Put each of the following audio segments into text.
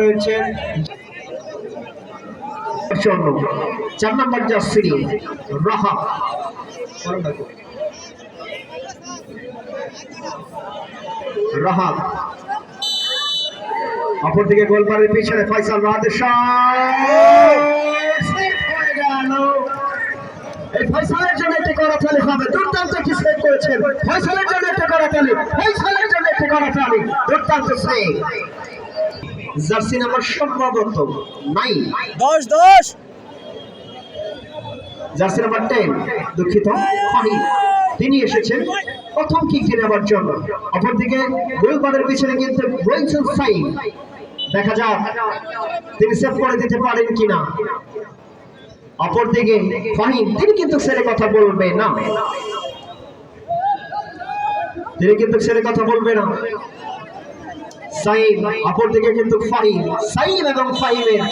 রয়েছেন জন্য চার নম্বর জার্সি রাহা। রাহা। অপরদিকে গোলপারের পিছনে ফয়সাল রাহাতের এই ফয়সালের জন্য একটি করাতালি হবে। দুর্দান্ত একটি সেভ করেছেন। ফয়সালের জন্য একটি করাতালি। ফয়সালের জন্য একটি করাতালি। দুর্দান্ত সেভ জার্সি নাম্বার সম্ভবত নাই দশ দশ। জার্সি নাম্বার টেন দুঃখিত তিনি এসেছেন প্রথম কিকটি নেওয়ার জন্য। অপরদিকে গোলবারের পিছনে কিন্তু রয়েছেন সাইম। দেখা যাক তিনি সেভ করে দিতে পারেন কিনা। অপরদিকে ফাহিম তিনি কিন্তু ছেড়ে কথা বলবে না। তিনি কিন্তু ছেড়ে কথা বলবে না। অপরদিকে কিন্তু ফাহিম সাইম এবং ফাহিমের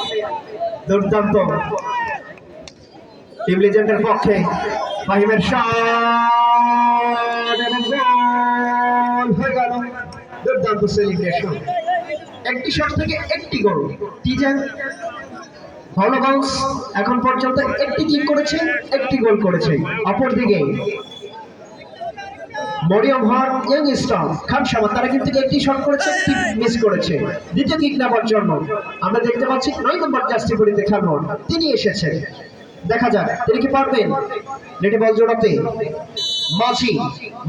দুর্দান্ত। পক্ষে দুর্দান্ত সেলিব্রেশন একটি শট থেকে একটি গোল। টিজেন হলগঞ্জ এখন পর্যন্ত একটি কিক করেছে, একটি গোল করেছে। অপরদিকে মরিয়ম হর ইয়ং স্টার খান শামা তারা কিন্তু একটি শট করেছে, একটি মিস করেছে। দ্বিতীয় কিক নেওয়ার জন্য। আমরা দেখতে পাচ্ছি নয় নম্বর তিনি এসেছেন। দেখা যাক, তিনি কি পারবেন? নেটে বল জোড়াতে। মাঝি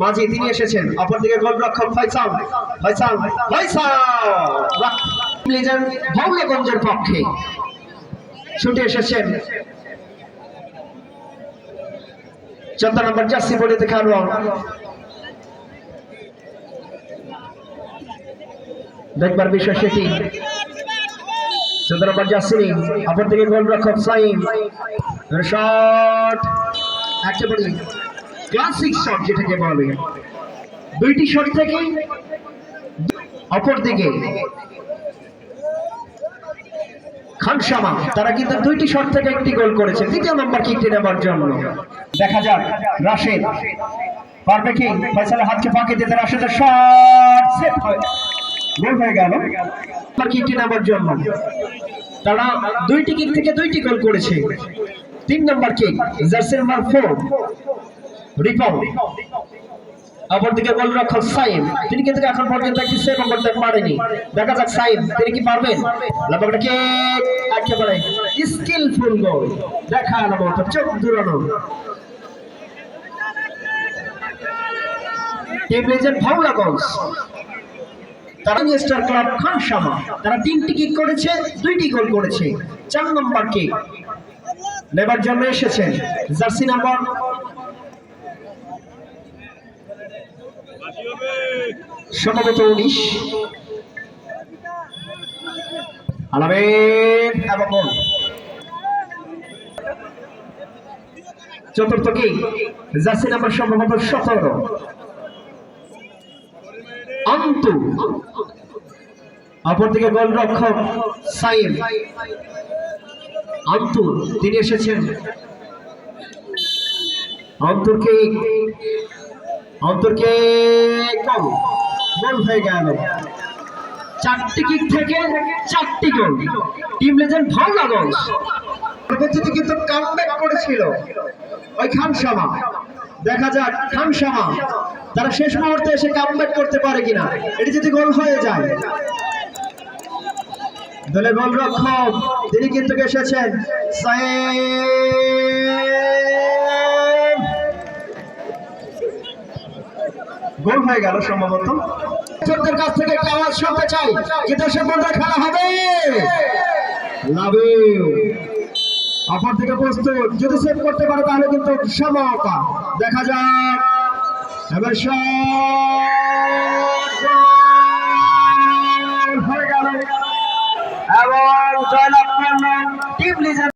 মাঝি, তিনি এসেছেন। অপরদিকে লিজেন্ড পক্ষে। ছুটে এসেছেন। চোদ্দ নম্বর জার্সি দেখবার বিষয় সেটি। নম্বর জাসিনি অপর দিকে গোলরক্ষক সাইম। শট একেবারে ক্লাসিক শট যেটাকে বলে। দুইটি শট থেকে অপর দিকে। খানসামা তারা কিন্তু দুইটি শট থেকে একটি গোল করেছে। দ্বিতীয় নম্বর কিকটি নেবার জন্য। দেখা যাক, রাশেদ। পারবে কি? ফয়সালের হাতকে ফাঁকি দিতে রাশেদের শট সেট হয় গোল। জন্য। তারা দুইটি কিক থেকে দুইটি গোল করেছে। তিন number kick jersey number four Ripon অপরদিকে গোলরক্ষক সাইম, তিনি কিন্তু এখন পর্যন্ত একটি সেভ করতে পারেনি দেখা যাক সাইম, তিনি কি পারবেন? লম্বাটা কে একেবারে স্কিলফুল গোল দেখানো মতো চোখ দূরানো। টিম লিজেন্ড ভাওলাগঞ্জ তারা স্টার ক্লাব খান শামা তারা তিনটি কিক করেছে, দুইটি গোল করেছে। চার নম্বর কিক নেবার জন্য এসেছেন জার্সি নাম্বার সম্ভবত উনিশ। চতুর্থ কি জার্সি নাম্বার সম্ভবত সতেরো। অন্তু। অপরদিকে গোলরক্ষক সাইম। অন্তর তিনি এসেছেন। অন্তরকে অন্তরকে গোল গোল হয়ে গেল। চারটি কিক থেকে চারটি গোল টিম লেজেন্ড ভাওলাগঞ্জ পরবর্তীতে কিন্তু কামব্যাক করেছিল। ওই খানসামা দেখা যাক খানসামা তারা শেষ মুহূর্তে এসে কামব্যাক করতে পারে কিনা। এটি যদি গোল হয়ে যায়। দলে গোলরক্ষক, তিনি কিন্তু এসেছেন। গোল হয়ে গেল সম্ভবত। দর্শকদের কাছ থেকে একটা আওয়াজ শুনতে চাই, কি দেশের মধ্যে খেলা হবে? লাভ অপর থেকে প্রস্তুত। যদি সেভ করতে পারে, তাহলে কিন্তু সমতা দেখা যাক। এবার! হয়ে গেল। এবং জয়লাভ করলেন টিম